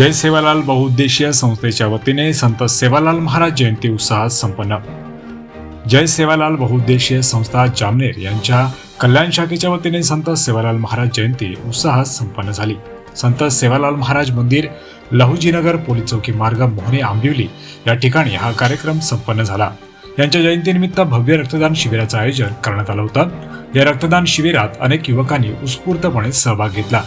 जय सेवालाल बहुउद्देशीय संस्थेच्या वतीने संत सेवालाल महाराज जयंती उत्साहात संपन्न. जय सेवालाल बहुउद्देशीय संस्था जामनेर यांच्या कल्याण शाखेच्या वतीने संत सेवालाल महाराज जयंती उत्साहात संपन्न झाली. संत सेवालाल महाराज मंदिर लहुजीनगर पोलीस चौकी मार्ग मोहने आंबिवली या ठिकाणी हा कार्यक्रम संपन्न झाला. यांच्या जयंतीनिमित्त भव्य रक्तदान शिबिराचं आयोजन करण्यात आलं होतं. या रक्तदान शिबिरात अनेक युवकांनी उत्स्फूर्तपणे सहभाग घेतला.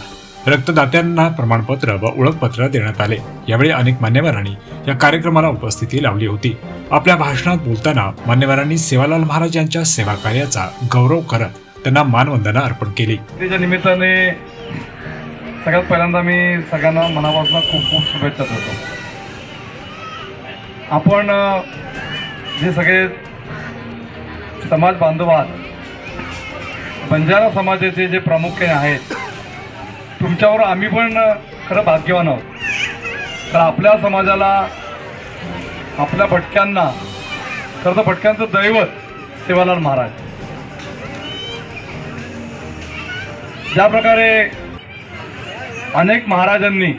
रक्तदात्यांना प्रमाणपत्र व ओळखपत्र देण्यात आले. यावेळी अनेक मान्यवरांनी या कार्यक्रमाला उपस्थिती लावली होती. आपल्या भाषणात बोलताना मान्यवरांनी सेवालाल महाराज यांच्या सेवा कार्याचा गौरव करत त्यांना मानवंदना अर्पण केली. त्याच्या निमित्ताने सगळ्यात पहिल्यांदा मी सगळ्यांना मनापासून खूप खूप शुभेच्छा देतो. आपण जे सगळे समाज बांधव आहात बंजारा समाजाचे जे प्रामुख्याने आहेत तुमच्यावर आम्ही पण खरं भाग्यवान आहोत. तर आपल्या समाजाला आपल्या भटक्यांना खरं तर भटक्यांचं दैवत सेवालाल महाराज. ज्या प्रकारे अनेक महाराजांनी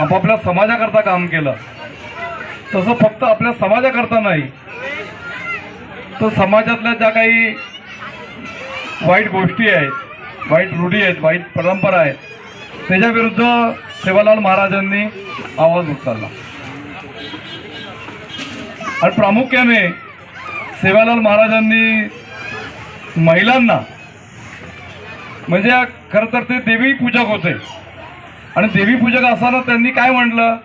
आपापल्या समाजाकरता काम केलं तसं फक्त आपल्या समाजाकरता नाही तर समाजातल्या ज्या काही वाईट गोष्टी आहेत वाईट रूढी आहेत वाईट परंपरा आहेत. त्याच्याविरुद्ध सेवालाल महाराजांनी आवाज उचलला. आणि प्रामुख्याने सेवालाल महाराजांनी महिलांना म्हणजे खरं तर ते देवी पूजक होते. आणि देवी पूजक असताना त्यांनी काय म्हटलं?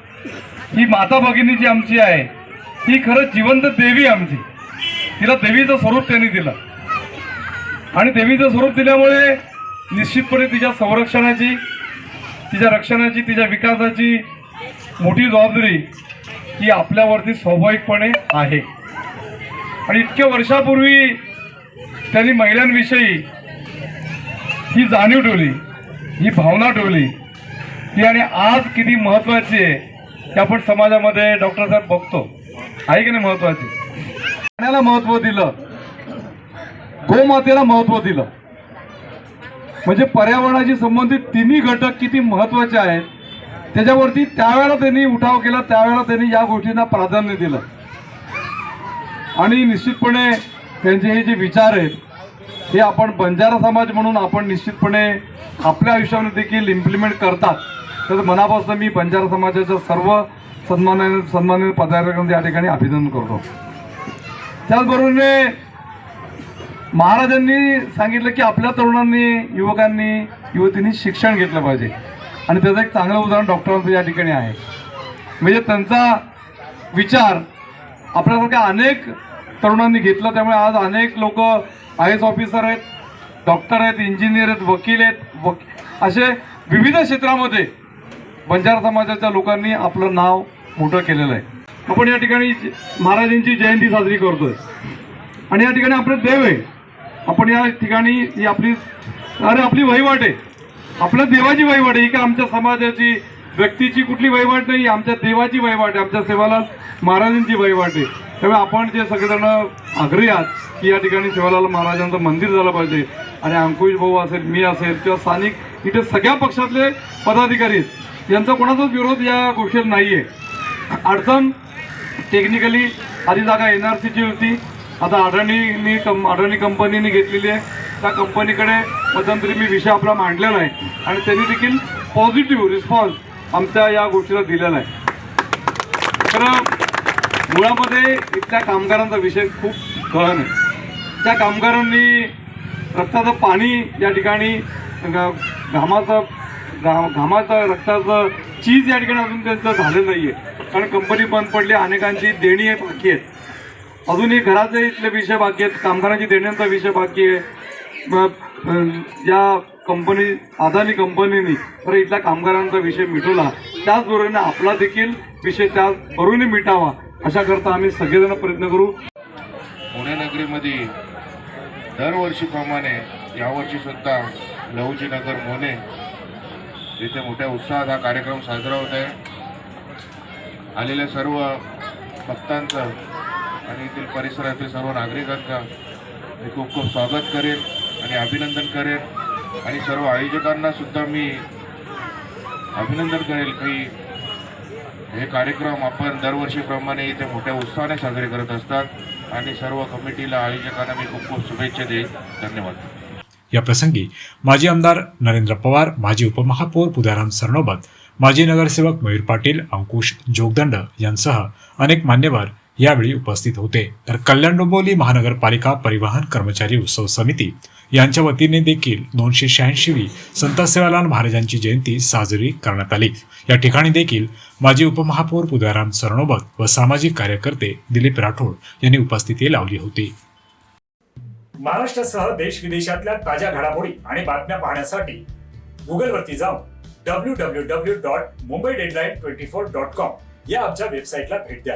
ही माता भगिनी जी आमची आहे ही खरं जिवंत देवी आमची. तिला देवीचं स्वरूप त्यांनी दिलं. आणि देवीचं स्वरूप दिल्यामुळे निश्चितपणे तिच्या संरक्षणाची तिच्या रक्षणाची तिच्या विकासाची मोठी जबाबदारी ही आपल्यावरती स्वाभाविकपणे आहे. आणि इतक्या वर्षापूर्वी त्यांनी महिलांविषयी ही जाणीव ठेवली ही भावना ठेवली ती आणि आज किती महत्वाची आहे ते आपण समाजामध्ये डॉक्टर साहेब बघतो. आहे की नाही महत्वाची पाण्याला महत्त्व दिलं गोमातेला महत्त्व दिलं. म्हणजे पर्यावरणाशी संबंधित तिन्ही घटक किती महत्त्वाचे आहेत त्याच्यावरती त्यावेळेला त्यांनी उठाव केला त्यावेळेला त्यांनी या गोष्टींना प्राधान्य दिलं. आणि निश्चितपणे त्यांचे हे जे विचार आहेत हे आपण बंजारा समाज म्हणून आपण निश्चितपणे आपल्या आयुष्यामध्ये देखील इम्प्लिमेंट करतात. तर मनापासून मी बंजारा समाजाच्या सर्व सन्मानाने सन्मानित पदाधिकाऱ्यांचं या ठिकाणी अभिनंदन करतो. त्याचबरोबरीने महाराजांनी सांगितलं की आपल्या तरुणांनी युवकांनी युवतींनी शिक्षण घेतलं पाहिजे. आणि त्याचं एक चांगलं उदाहरण डॉक्टरांचं या ठिकाणी आहे. म्हणजे त्यांचा विचार आपल्यासारख्या अनेक तरुणांनी घेतला त्यामुळे आज अनेक लोक आय एस ऑफिसर आहेत डॉक्टर आहेत इंजिनियर आहेत वकील आहेत वक असे विविध क्षेत्रामध्ये बंजारा समाजाच्या लोकांनी आपलं नाव मोठं केलेलं आहे. आपण या ठिकाणी महाराजांची जयंती साजरी करतोय. आणि या ठिकाणी आपले देव आहे. आपण या ठिकाणी ही आपली अरे आपली वहिवाट आहे. आपल्या देवाची वहिवाट आहे. ही का आमच्या समाजाची व्यक्तीची कुठली वहिवाट नाही आमच्या देवाची वहिवाट आहे. आमच्या सेवालाल महाराजांची वहिवाट आहे. त्यामुळे आपण जे सगळेजण आग्रही आहात की या ठिकाणी सेवालाल महाराजांचं मंदिर झालं पाहिजे. आणि अंकुश भाऊ असेल मी असेल किंवा स्थानिक इथे सगळ्या पक्षातले पदाधिकारी आहेत. यांचा कोणाचाच विरोध या गोष्टीला नाही आहे अडचण टेक्निकली आधी जागा एन आर सीची होती. आता अडाणीनी कं अडाणी कंपनीने घेतलेली आहे. त्या कंपनीकडे मध्यंतरी मी विषय आपला मांडलेला आहे आणि त्यांनी देखील पॉझिटिव्ह रिस्पॉन्स आमच्या या गोष्टीला दिलेला आहे तर मुळामध्ये इथल्या कामगारांचा विषय खूप गहन आहे. त्या कामगारांनी रक्ताचं पाणी या ठिकाणी घामाचं घा घामाचं रक्ताचं चीज या ठिकाणी अजून त्यांचं झालं नाही आहे कारण कंपनी बंद पडली अनेकांची देणी आहे बाकी आहेत. अजूनही घराचे इथले विषय बाकी आहेत कामगारांची देण्याचा विषय बाकी आहे. मग, या कंपनी अदानी कंपनीने तर इथल्या कामगारांचा विषय मिटवला. त्याचबरोबरीने आपला देखील विषय त्याचबरोबरीने मिटावा. अशा करता आम्ही सगळेजण प्रयत्न करू. पुणे नगरीमध्ये दरवर्षीप्रमाणे यावर्षी सुद्धा लहुजी नगर मोने तिथे मोठ्या उत्साहात हा कार्यक्रम साजरा होत आहे. आलेल्या सर्व भक्तांचं आणि येथील परिसरातील सर्व नागरिकांचा मी खूप खूप स्वागत करेन आणि अभिनंदन करेन. आणि सर्व आयोजकांना सुद्धा मी अभिनंदन करेल की हे कार्यक्रम आपण दरवर्षीप्रमाणे इथे मोठ्या उत्साहाने साजरे करत असतात. आणि सर्व कमिटीला आयोजकांना मी खूप खूप शुभेच्छा देईन. धन्यवाद. या प्रसंगी माजी आमदार नरेंद्र पवार माजी उपमहापौर पुदाराम सरनोबत माजी नगरसेवक मयूर पाटील अंकुश जोगदंड यांसह अनेक मान्यवर यावेळी उपस्थित होते. तर कल्याण डोंबिवली महानगरपालिका परिवहन कर्मचारी उत्सव समिती यांच्या वतीने देखील दोनशे शहाऐंशीवी संत सेवालाल महाराजांची जयंती साजरी करण्यात आली. या ठिकाणी देखील माजी उपमहापौर पुदाराम सरनोबत व सामाजिक कार्यकर्ते दिलीप राठोड यांनी उपस्थिती लावली होती. महाराष्ट्रासह देश विदेशातल्या ताज्या घडामोडी आणि बातम्या पाहण्यासाठी गुगलवरती जाऊन W W W dot Mumbai deadline twenty four dot com या आमच्या वेबसाईटला भेट द्या.